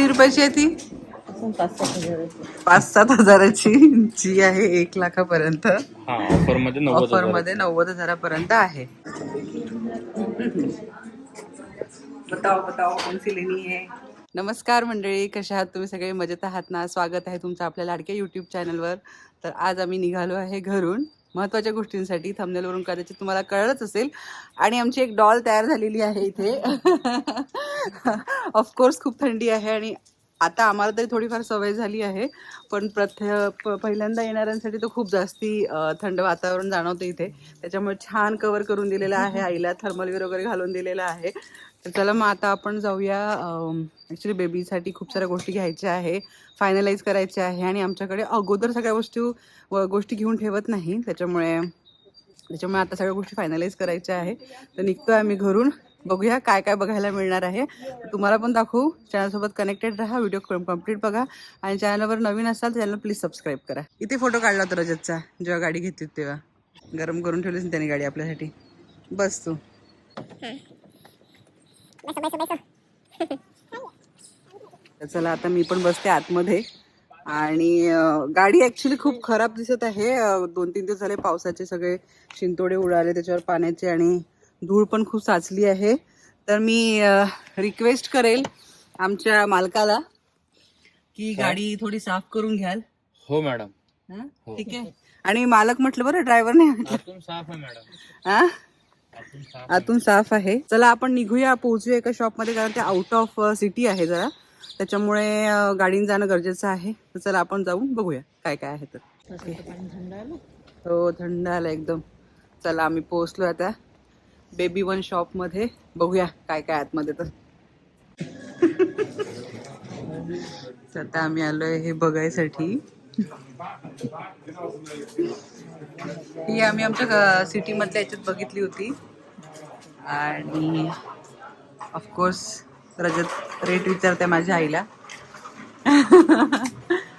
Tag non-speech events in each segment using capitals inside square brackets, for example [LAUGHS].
किती रुपयाची आहे ती? पाच सात हजाराची. जी आहे एक लाखापर्यंत. हा ऑफरमध्ये नव्वद हजारापर्यंत आहे. बताओ बताओ कौन सी लेनी है नमस्कार मंडळी कशा आहात तुम्ही? सगळे मजेत आहात ना? स्वागत आहे तुमचं आपल्या लाडक्या यूट्यूब चॅनलवर तर आज आम्ही निघालो आहे घरून. महत्त्वाच्या गोष्टींसाठी थंबनेलवरून कदाचित तुम्हाला कळलंच असेल. आणि आमची एक डॉल तयार झालेली आहे इथे. [LAUGHS] ऑफकोर्स खूप थंडी आहे आणि आता आम्हाला तरी थोडीफार सवय झाली आहे पण प्रथ प पहिल्यांदा येणाऱ्यांसाठी तर खूप जास्ती थंड वातावरण जाणवतं इथे. त्याच्यामुळे छान कवर करून दिलेलं आहे [LAUGHS] आईला थर्मलवेअर वगैरे घालून दिलेलं आहे. तर चला मग आता आपण जाऊया ॲक्च्युली बेबीसाठी खूप साऱ्या गोष्टी घ्यायच्या आहे फायनलाइज करायच्या आहे आणि आमच्याकडे अगोदर सगळ्या गोष्टी व गोष्टी घेऊन ठेवत नाही. त्याच्यामुळे त्याच्यामुळे आता सगळ्या गोष्टी फायनलाइज करायच्या आहे. तर निघतोय आम्ही घरून. बघूया काय काय बघायला मिळणार आहे. तुम्हाला पण दाखवू. चॅनलसोबत कनेक्टेड राहा. व्हिडिओ कंप्लीट बघा. आणि चॅनलवर नवीन असाल तर चॅनल प्लीज सबस्क्राईब करा. इथे फोटो काढला होता रजतचा? जेव्हा गाडी घेतली तेव्हा. गरम करून ठेवलीस ना त्याने गाडी आपल्यासाठी. बस तू. चला आता मी पण बसते आतमध्ये. आणि गाडी ॲक्च्युली खूप खराब दिसत आहे. दोन तीन दिवस झाले पावसाचे सगळे शिंतोडे उडाले त्याच्यावर पाण्याचे आणि धूळ पण खूप साचली आहे. तर मी रिक्वेस्ट करेल आमच्या मालकाला की गाडी थोडी साफ करून घ्याल. हो मॅडम. हं? हो. ठीक आहे. आणि मालक म्हटलं बरं ड्रायव्हर नाही म्हटलं. आतून साफ आहे मॅडम. हा? आतून साफ आतून साफ आहे. चला आपण निघूया पोहोचूया एका शॉपमध्ये कारण ते आउट ऑफ सिटी आहे जरा. त्याच्यामुळे अं, गाडीने जाणं गरजेचं आहे. तर चला आपण जाऊन बघूया काय काय आहे तर. पाणी थंड आलं. हो थंड आलं एकदम. चला आम्ही पोहोचलो आता. बेबी वन शॉपमध्ये बघूया काय काय आतमध्ये तर. तर आता आम्ही आलोय हे बघायसाठी. ही आम्ही आमच्या सिटी मधल्या याच्यात बघितली होती. आणि ऑफकोर्स रजत रेट विचारते माझ्या आईला.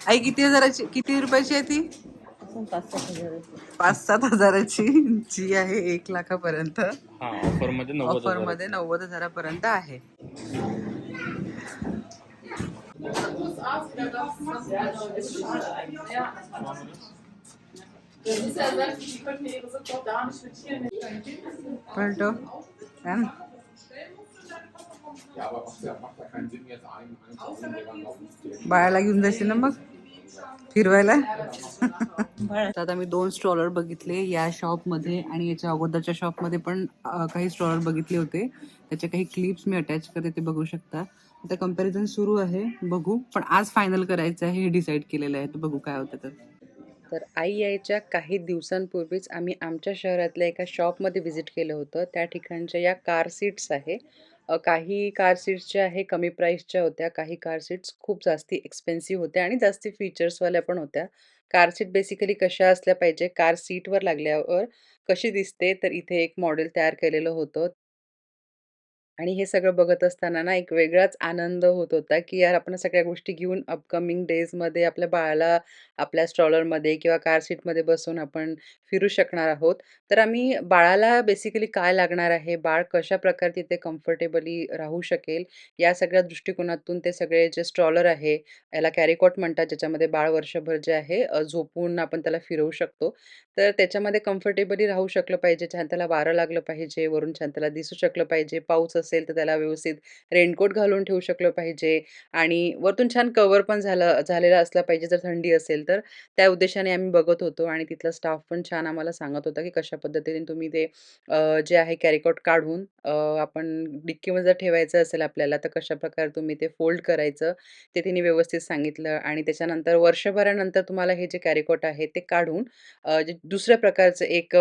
आई किती हजाराची किती रुपयाची आहे ती? पाच सात हजाराची पाच सात हजाराची जी आहे एक लाखापर्यंत हा ऑफरमध्ये नव्वद ऑफर हजार. मध्ये नव्वद हजारापर्यंत आहे पलटो steht. बाळाला घेऊन जाशील ना मग फिरवायला? आता मी दोन स्ट्रॉलर बघितले या शॉपमध्ये आणि याच्या अगोदरच्या शॉपमध्ये पण काही स्ट्रॉलर बघितले होते. त्याचे काही क्लिप्स मी अटॅच करते ते बघू शकता. आता कंपॅरिझन सुरू आहे. बघू. पण आज फायनल करायचं आहे हे डिसाईड केलेलं आहे. तर बघू काय होतं तर. तर आई यायच्या काही दिवसांपूर्वीच आम्ही आमच्या शहरातल्या एका शॉपमध्ये व्हिजिट केलं होतं. त्या ठिकाणच्या या कार सीट्स आहे. अ, काही कार सीट्स ज्या आहे कमी प्राईसच्या होत्या काही कार सीट्स खूप जास्ती एक्सपेन्सिव्ह होत्या आणि जास्ती फीचर्सवाल्या पण होत्या. कार सीट बेसिकली कशा असल्या पाहिजे कार सीटवर लागल्यावर कशी दिसते तर इथे एक मॉडेल तयार केलेलं होतं. आणि हे सगळं बघत असताना ना एक वेगळाच आनंद होत होता की यार आपण सगळ्या गोष्टी घेऊन अपकमिंग डेजमध्ये आपल्या बाळाला आपल्या स्ट्रॉलरमध्ये किंवा कार सीटमध्ये बसून आपण फिरू शकणार आहोत. तर आम्ही बाळाला बेसिकली काय लागणार आहे? बाळ कशा प्रकारे तिथे कम्फर्टेबली राहू शकेल? या सगळ्या दृष्टिकोनातून ते सगळे जे स्ट्रॉलर आहे याला कॅरिकॉट म्हणतात ज्याच्यामध्ये बाळ वर्षभर जे आहे झोपून आपण त्याला फिरवू शकतो. तर त्याच्यामध्ये कम्फर्टेबली राहू शकलं पाहिजे छान त्याला वारं लागलं पाहिजे वरून छान त्याला दिसू शकलं पाहिजे पाऊस असेल तर त्याला व्यवस्थित रेनकोट घालून ठेवू शकलं पाहिजे आणि वरतून छान कवर पण झालं झालेला असला पाहिजे जर थंडी असेल तर. त्या उद्देशाने आम्ही बघत होतो आणि तिथला स्टाफ पण छान आम्हाला सांगत होता की कशा पद्धतीने तुम्ही ते जे आहे कॅरिकॉट काढून आपण डिक्कीमध्ये जर ठेवायचं असेल आपल्याला तर कशा प्रकारे तुम्ही ते फोल्ड करायचं ते तिने व्यवस्थित सांगितलं आणि त्याच्यानंतर वर्षभरानंतर तुम्हाला हे जे कॅरिकॉट आहे ते काढून जे दुसऱ्या प्रकारचं एक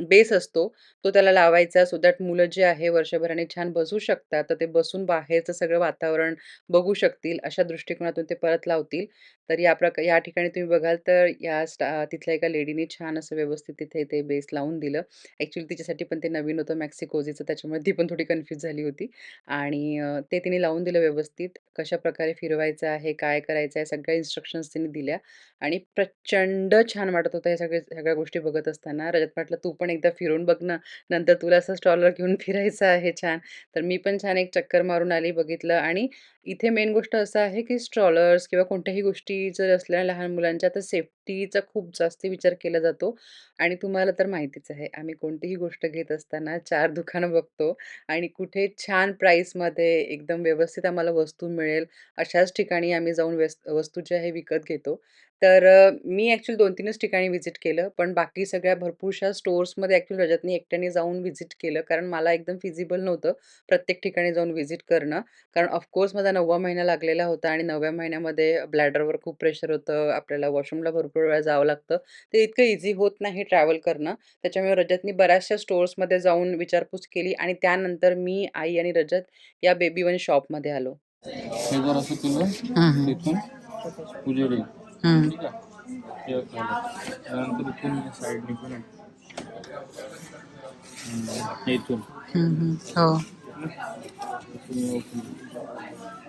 बेस असतो तो त्याला लावायचा. सो दॅट मुलं जे आहे वर्षभराने छान बसू शकतात तर ते बसून बाहेरचं सगळं वातावरण बघू शकतील अशा दृष्टिकोनातून ते परत लावतील. तर या प्रका या ठिकाणी तुम्ही बघाल तर या स्टा तिथल्या एका लेडीने छान असं व्यवस्थित तिथे ते बेस लावून दिलं. ॲक्च्युली तिच्यासाठी पण ते नवीन होतं मॅक्सिकोजीचं त्याच्यामुळे ती पण थोडी कन्फ्यूज झाली होती. आणि ते तिने लावून दिलं व्यवस्थित कशा प्रकारे फिरवायचं आहे काय करायचं आहे सगळ्या इन्स्ट्रक्शन्स तिने दिल्या. आणि प्रचंड छान वाटत होतं हे सगळे सगळ्या गोष्टी बघत असताना. रजत म्हटलं तू पण एकदा फिरून बघ ना नंतर तुला असं स्टॉलवर घेऊन [LAUGHS] फिरायचं आहे छान. तर मी पण छान एक चक्कर मारून आली बघितलं. आणि इथे मेन गोष्ट असं आहे, की स्ट्रॉलर्स किंवा कोणत्याही गोष्टी जर असल्या लहान मुलांच्या, तर सेफ्टीचा खूप जास्त विचार केला जातो आणि तुम्हाला तर माहितीच आहे, आम्ही कोणतीही गोष्ट घेत असताना चार दुकानं बघतो आणि कुठे छान प्राईसमध्ये एकदम व्यवस्थित आम्हाला वस्तू मिळेल, अशाच ठिकाणी आम्ही जाऊन वेस वस्तू ज्या आहे विकत घेतो. तर मी ॲक्चुअली 2-3च ठिकाणी व्हिजिट केलं, पण बाकी सगळ्या भरपूरशा स्टोअर्समध्ये ॲक्चुअली रजतनी एकट्याने जाऊन व्हिजिट केलं, कारण मला एकदम फिजिबल नव्हतं प्रत्येक ठिकाणी जाऊन व्हिजिट करणं. कारण ऑफकोर्स माझा 9वा महिना लागलेला होता आणि 9व्या महिन्यामध्ये ब्लॅडरवर खूप प्रेशर होतं, आपल्याला वॉशरूमला भरपूर वेळा जावं लागतं. ते इतकं इझी होत नाही ट्रॅव्हल करणं. त्याच्यामुळे रजतनी बऱ्याचशा स्टोअर्समध्ये जाऊन विचारपूस केली आणि त्यानंतर मी, आई आणि रजत या बेबी वन शॉपमध्ये आलो. हे. ठीक आहे. त्यानंतर इथून आहे. इथून.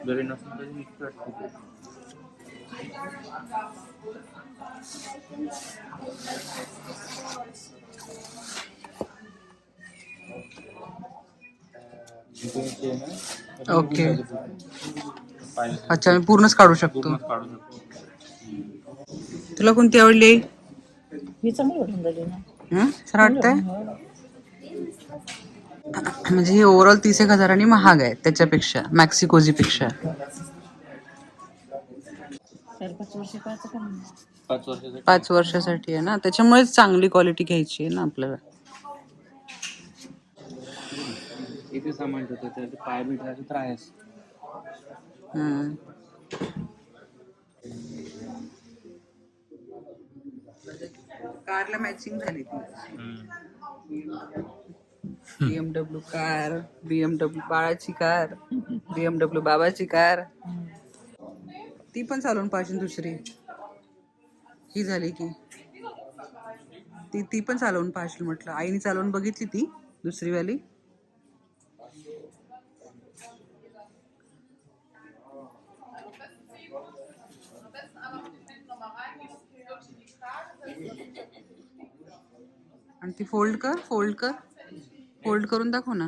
जरी नसेल तरी ओके. अच्छा, मी पूर्णच काढू शकतो. पूर्णच काढू शकतो तुला कोणती आवडली? मी चांगली वाटून राहिली ना हं? छान वाटतंय? हो. म्हणजे ही ओव्हरऑल तीस एक हजारांनी महाग आहे त्याच्यापेक्षा मॅक्सिकोजीपेक्षा चार पाच वर्षासाठी पाच वर्षासाठी आहे ना त्याच्यामुळे चांगली क्वालिटी घ्यायची आहे ना आपल्याला इथे सामान ठेवतो पाय बी ठेवायचे तर आहेच कारला मॅचिंग झाली ती. बीएमडब्ल्यू कार बीएमडब्ल्यू बाळाची कार बीएमडब्ल्यू बाबाची कार ती पण चालवून पाहिजे दुसरी. ही झाली की. ती ती पण चालवून पाहिजे म्हटलं. आईने चालवून बघितली ती दुसरी वाली. आणि ती फोल्ड कर फोल्ड कर. फोल्ड करून दाखव ना.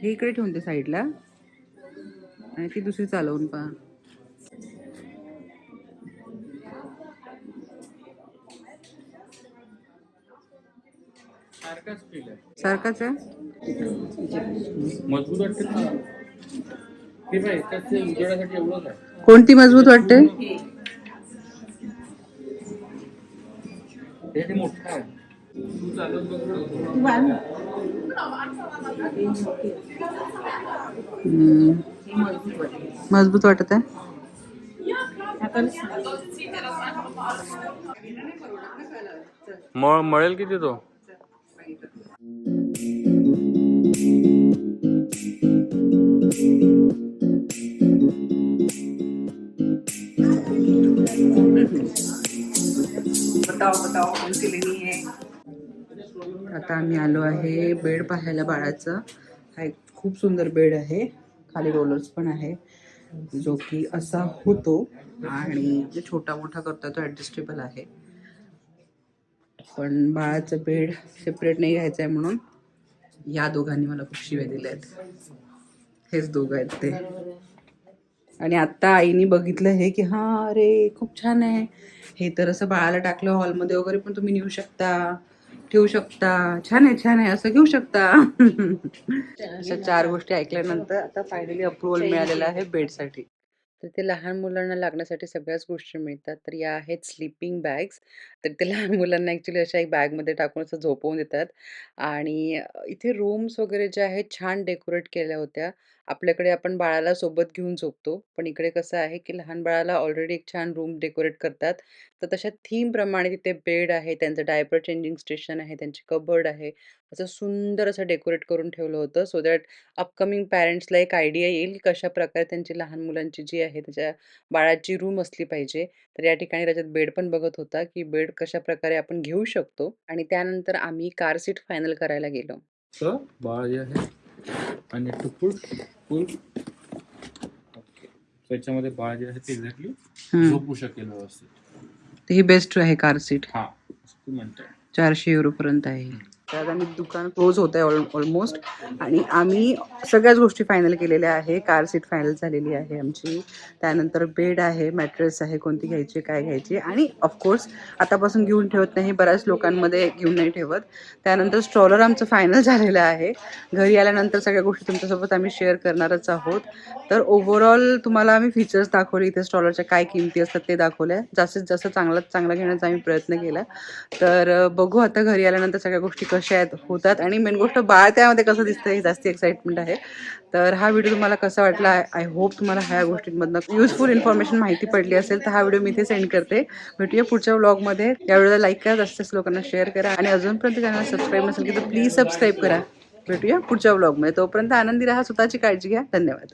हे इकडे ठेवून ते साईडला आणि ती दुसरी चालवून पहा. सारखाच फील आहे. सारखाच आहे? मजबूत वाटते हे कोणती मजबूत वाटते. मजबूत वाटत आहे? मळेल किती तो? बताओ बताओ कौन आता आम्ही आलो आहे बेड पाहायला बाळाचा. हा एक खूप सुंदर बेड आहे. खाली रोलर्स पण आहे. जो की असा होतो. आणि जे छोटा मोठा करतो तो ॲडजस्टेबल आहे. पण बाळाचं बेड सेपरेट नाही घ्यायचं आहे म्हणून या दोघांनी मला खूप शिव्या दिल्या आहेत. हेच दोघं आहेत ते. आणि आता आईने बघितलं हे की हा अरे खूप छान आहे. हे तर असं बाळाला टाकलं हॉलमध्ये वगैरे पण तुम्ही नेऊ शकता ठेवू शकता. छान आहे छान आहे असं घेऊ शकता. [LAUGHS] अशा चार गोष्टी ऐकल्यानंतर आता फायनली अप्रुव्हल मिळालेलं आहे बेडसाठी तर ते लहान मुलांना लागण्यासाठी सगळ्याच गोष्टी मिळतात. तर या आहेत स्लीपिंग बॅग्स तर ते [LAUGHS] लहान मुलांना ॲक्च्युली अशा एक बॅगमध्ये टाकून असं झोपवून देतात. आणि अ, इथे रूम्स वगैरे ज्या आहेत छान डेकोरेट केल्या होत्या. आपल्याकडे आपण बाळाला सोबत घेऊन झोपतो. पण इकडे कसं आहे की लहान बाळाला ऑलरेडी एक छान रूम डेकोरेट करतात. तर तशा थीमप्रमाणे तिथे बेड आहे त्यांचं डायपर चेंजिंग स्टेशन आहे त्यांचे कबर्ड आहे. असं सुंदर असं डेकोरेट करून ठेवलं होतं. सो दॅट अपकमिंग पॅरेंट्सला एक आयडिया येईल की कशा प्रकारे त्यांची लहान मुलांची जी आहे त्याच्या बाळाची रूम असली पाहिजे. तर या ठिकाणी त्याच्यात बेड पण बघत होता की बेड कशा प्रकारे आपण घेऊ शकतो. आणि त्यानंतर आम्ही कार सीट फायनल करायला गेलो. बाळ जे आहे आणि टू पुल पुल ओके त्याच्यामध्ये बाळ जे आहे ते एक्झॅक्टली. झोपू शकेल व्यवस्थित. ही बेस्ट आहे कार सीट हा तू म्हणताय चारशे युरो पर्यंत आहे. तर आम्ही दुकान क्लोज होत आहे ऑलमोस्ट आणि आम्ही सगळ्याच गोष्टी फायनल केलेल्या आहे. कार सीट फायनल झालेली आहे आमची. त्यानंतर बेड आहे मॅट्रेस आहे कोणती घ्यायची काय घ्यायची. आणि ऑफकोर्स आतापासून घेऊन ठेवत नाही बऱ्याच लोकांमध्ये घेऊन नाही ठेवत. त्यानंतर स्ट्रॉलर आमचं फायनल झालेलं आहे. घरी आल्यानंतर सगळ्या गोष्टी तुमच्यासोबत आम्ही शेअर करणारच आहोत. तर ओव्हरऑल तुम्हाला आम्ही फीचर्स दाखवले. इथे स्ट्रॉलरच्या काय किमती असतात ते दाखवल्या. जास्तीत जास्त चांगला चांगला घेण्याचा आम्ही प्रयत्न केला. तर बघू आता घरी आल्यानंतर सगळ्या गोष्टी कशा आहेत होतात आणि मेन गोष्ट बाळ त्यामध्ये कसं दिसतं हे जास्ती एक्साइटमेंट आहे. तर हा व्हिडिओ तुम्हाला कसा वाटला? आय होप तुम्हाला ह्या गोष्टींमधनं युजफुल इन्फॉर्मेशन माहिती पडली असेल तर हा व्हिडिओ मी इथे सेंड करते. भेटूया पुढच्या व्लॉगमध्ये या व्हिडिओला लाईक करा जास्त लोकांना शेअर करा आणि अजूनपर्यंत चॅनल सबस्क्राईब नसेल की तर प्लीज सबस्क्राईब करा. भेटूया पुढच्या व्लॉगमध्ये तोपर्यंत आनंदी राहा स्वतःची काळजी घ्या. धन्यवाद.